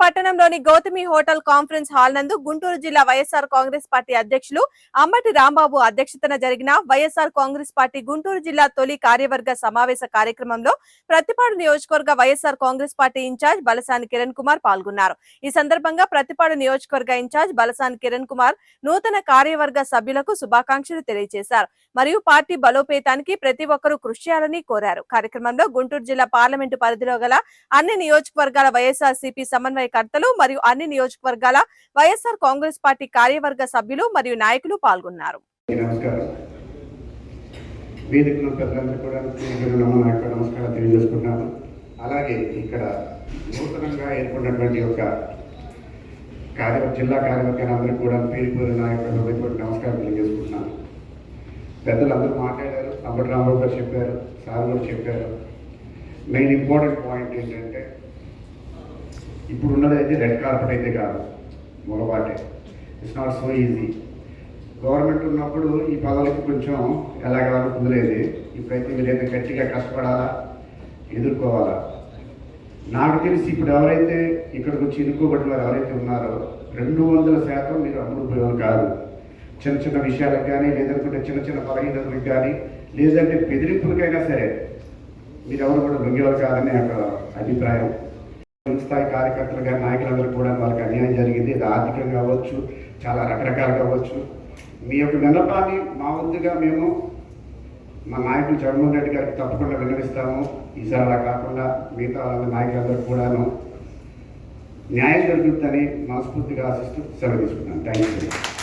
పట్టణంలోని Gautami hotel conference hall నందు గుంటూరు జిల్లా వైఎస్ఆర్ కాంగ్రెస్ పార్టీ అధ్యక్షులు అంబటి రాంబాబు అధ్యక్షతన జరిగిన వైఎస్ఆర్ కాంగ్రెస్ పార్టీ గుంటూరు జిల్లా తొలి కార్యవర్గ సమావేశ కార్యక్రమంలో ప్రతిపాడు నియోజకవర్గ YSR Congress Party in charge Balasani Kiran Kumar పాల్గొన్నారు. ఈ సందర్భంగా ప్రతిపాడు నియోజకవర్గ ఇన్ఛార్జ్ బలసాని కిరణ్ కుమార్ నూతన కార్యవర్గ సభ్యులకు శుభాకాంక్షలు తెలియజేశారు. మరియు పార్టీ బలోపేతానికి ప్రతి ఒక్కరూ కృషి చేయాలని కోరారు. కార్యక్రమంలో గుంటూరు జిల్లా పార్లమెంటు పరిధిలో గల అన్ని నియోజకవర్గాల వైఎస్ఆర్ సిపి సమన్వయకర్తలు మరియు అన్ని నియోజకవర్గాల వైఎస్ఆర్ కాంగ్రెస్ పార్టీ కార్యవర్గ సభ్యులు మరియు నాయకులు పాల్గొన్నారు. అలాగే ఇక్కడ నూతనంగా ఏర్పడినటువంటి ఒక కార్య జిల్లా కార్యవర్గాన్ని అందరికీ కూడా పేరు పేరు నమస్కారం తెలియజేసుకుంటున్నాను. పెద్దలు అందరూ మాట్లాడారు అంబటి రామారావు గారు చెప్పారు సార్ కూడా చెప్పారు. మెయిన్ ఇంపార్టెంట్ పాయింట్ ఏంటంటే ఇప్పుడు ఉన్నది అయితే రెడ్ కార్పెట్ అయితే కాదు. మొలబాటే it's not so easy government ఉన్నప్పుడు ఈ పదవులకి కొంచెం ఎలాగలా కుదిరేది. ఇప్పుడైతే మీరైతే గట్టిగా కష్టపడాలా? ఎదుర్కోవాలా? నాకు తెలిసి ఇప్పుడు ఎవరైతే ఇక్కడికి వచ్చి ఎన్నుకోబడిన వారు ఎవరైతే ఉన్నారో రెండు వందల శాతం మీరు అమ్ముడుపోయేవారు కాదు. చిన్న చిన్న విషయాలకు కానీ లేదనుకుంటే చిన్న చిన్న బలహీనతలకు కానీ లేదంటే బెదిరింపులకైనా సరే మీరు ఎవరు కూడా లొంగేవారు కాదనే ఒక అభిప్రాయం. స్థాయి కార్యకర్తలు కానీ నాయకులందరూ కూడా వాళ్ళకి అన్యాయం జరిగింది. ఇది ఆర్థికంగా అవ్వచ్చు చాలా రకరకాలుగా అవ్వచ్చు మీ యొక్క విన్నపాన్ని మా వంతుగా మేము మా నాయకులు జగన్మోహన్ రెడ్డి గారికి తప్పకుండా విన్నవిస్తాము. ఈసారి అలా కాకుండా మిగతా వాళ్ళ నాయకులందరూ కూడాను న్యాయం జరుగుతుందని మనస్ఫూర్తిగా ఆశిస్తూ సెలవు తీసుకున్నాను థ్యాంక్ యూ